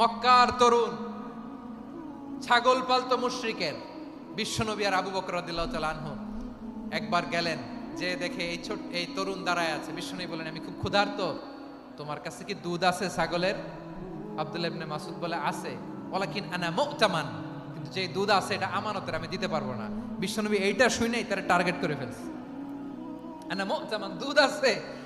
মক্কার তরুণ, ছাগল পালতো মুশরিকের, বিশ্বনবী আর আবু বকর আনহু। একবার গেলেন, যে দেখে এই ছোট, এই তরুণ দাঁড়ায় আছে। বিশ্বনবী বলেন, আমি খুব ক্ষুধার্ত। তোমার কাছে কি দুধ আছে ছাগলের? আব্দুল্লাহ ইবনে মাসুদ বলে, আছে। ওয়ালাকিন আনা মুতামান। কিন্তু যে দুধ আছে, এটা আমানতের, আমি দিতে পারব না। বিশ্বনবী এইটা শুনেই তারা টার্গেট করে ফেলছে। আনা মুতামান, দুধ আছে।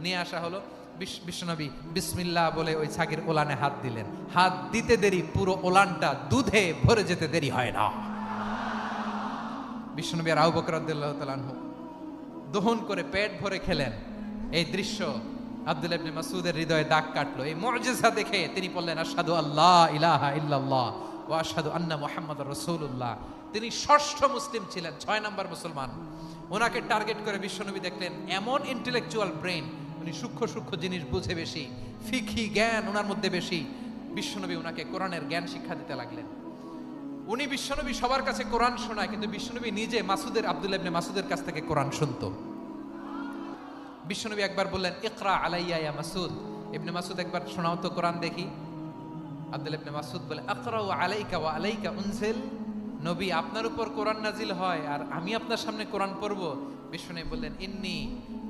নিয়ে আসা হলো। বিশ- বিশ্বনবী বিসমিল্লাহ বলে ওই ছাগির ওলানে হাত দিলেন। হাত দিতে দেরি, পুরো ওলানটা দুধে ভরে যেতে দেরি হয় না। বিশ্বনবী আর আবু বকর রাদিয়াল্লাহু দহন করে পেট ভরে খেলেন। এই দৃশ্য আব্দুল মাসুদের হৃদয়ে দাগ কাটলো। এই মুজিজা দেখে তিনি বললেন, আশহাদু আল্লাহ ইলাহা ইল্লাল্লাহ ওয়া আশহাদু আন্না মুহাম্মাদুর রাসূলুল্লাহ। তিনি ষষ্ঠ মুসলিম ছিলেন, ছয় নম্বর মুসলমান। ওনাকে টার্গেট করে বিশ্বনবী দেখলেন, এমন ইন্টেলেকচুয়াল ব্রেন উনি সূক্ষ্ম সূক্ষ্ম জিনিস বুঝে বেশি ফিকি জ্ঞান ওনার মধ্যে বেশি। বিশ্বনবী ওনাকে কোরআনের জ্ঞান শিক্ষা দিতে লাগলেন। উনি বিশ্বনবী সবার কাছে কোরআন শোনায়, কিন্তু বিশ্বনবী নিজে মাসুদের আব্দুল ইবনে মাসুদের কাছ থেকে কোরআন শুনতো। বিশ্বনবী একবার বললেন, ইকরা আলাইয়া ইয়া মাসুদ। ইবনে মাসুদ একবার, শোনাও তো কোরআন দেখি। আব্দুল ইবনে মাসুদ বলে, আকরাউ আলাইকা ওয়া আলাইকা উনজিল। নবী, আপনার উপর কোরআন নাজিল হয় আর আমি আপনার সামনে কোরআন পড়ব। বিষ্ণু বললেন, ইন্নি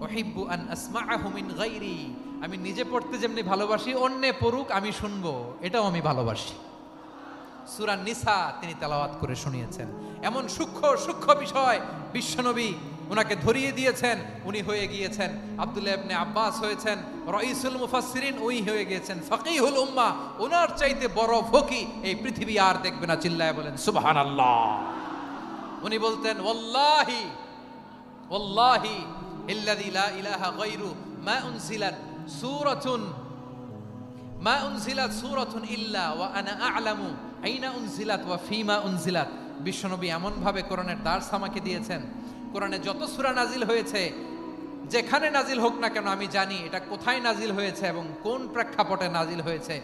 ওহিব্বু আন আসমা আহমিন গাইরি আমি নিজে পড়তে যেমনি ভালোবাসি, অন্যে পড়ুক, আমি শুনব। এটাও আমি ভালোবাসি। সুরা নিসা তিনি তেলাওয়াত করে শুনিয়েছেন। এমন সূক্ষ্ম সূক্ষ্ম বিষয় বিশ্বনবী ওনাকে ধরিয়ে দিয়েছেন, উনি হয়ে গিয়েছেন আব্দুল্লাহ ইবনে আব্বাস হয়েছেন, রইসুল মুফাসসিরিন উনি হয়ে গিয়েছেন, ফকিহুল উম্মাহ ওনার চাইতে বড় ফকি এই পৃথিবী আর দেখবে না, চিল্লায় বলেন, সুবহানাল্লাহ। উনি বলতেন, ওয়াল্লাহি ওয়াল্লাহি ইল্লাযী লা ইলাহা গায়রু, মা উনজিলাত সূরাতুন, মা উনজিলাত সূরাতুন ইল্লা, ওয়া আনা আ'লামু আইনা উনজিলাত ওয়া ফিমা উনজিলাত। বিশ্বনবী এমন ভাবে কোরআনের দার্স আমাকে দিয়েছেন। কোরআনে যত সুরা নাজিল হয়েছে, যেখানে নাজিল হোক না কেন আমি জানি এটা কোথায় নাজিল হয়েছে এবং কোন প্রেক্ষাপটে নাজিল হয়েছে।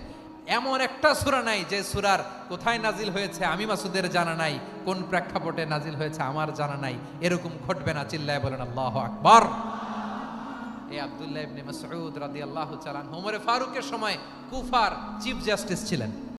এমন একটা সূরা নাই যে সুরার কোথায় নাজিল হয়েছে আমি মাসুদের জানা নাই, কোন প্রেক্ষাপটে নাজিল হয়েছে আমার জানা নাই, এরকম ঘটবে না, চিল্লায় বলেন, আল্লাহু আকবার। এই আব্দুল্লাহ ইবনে মাসউদ রাদিয়াল্লাহু তাআলা ওমরে ফারুকের সময় কুফার চিফ জাস্টিস ছিলেন।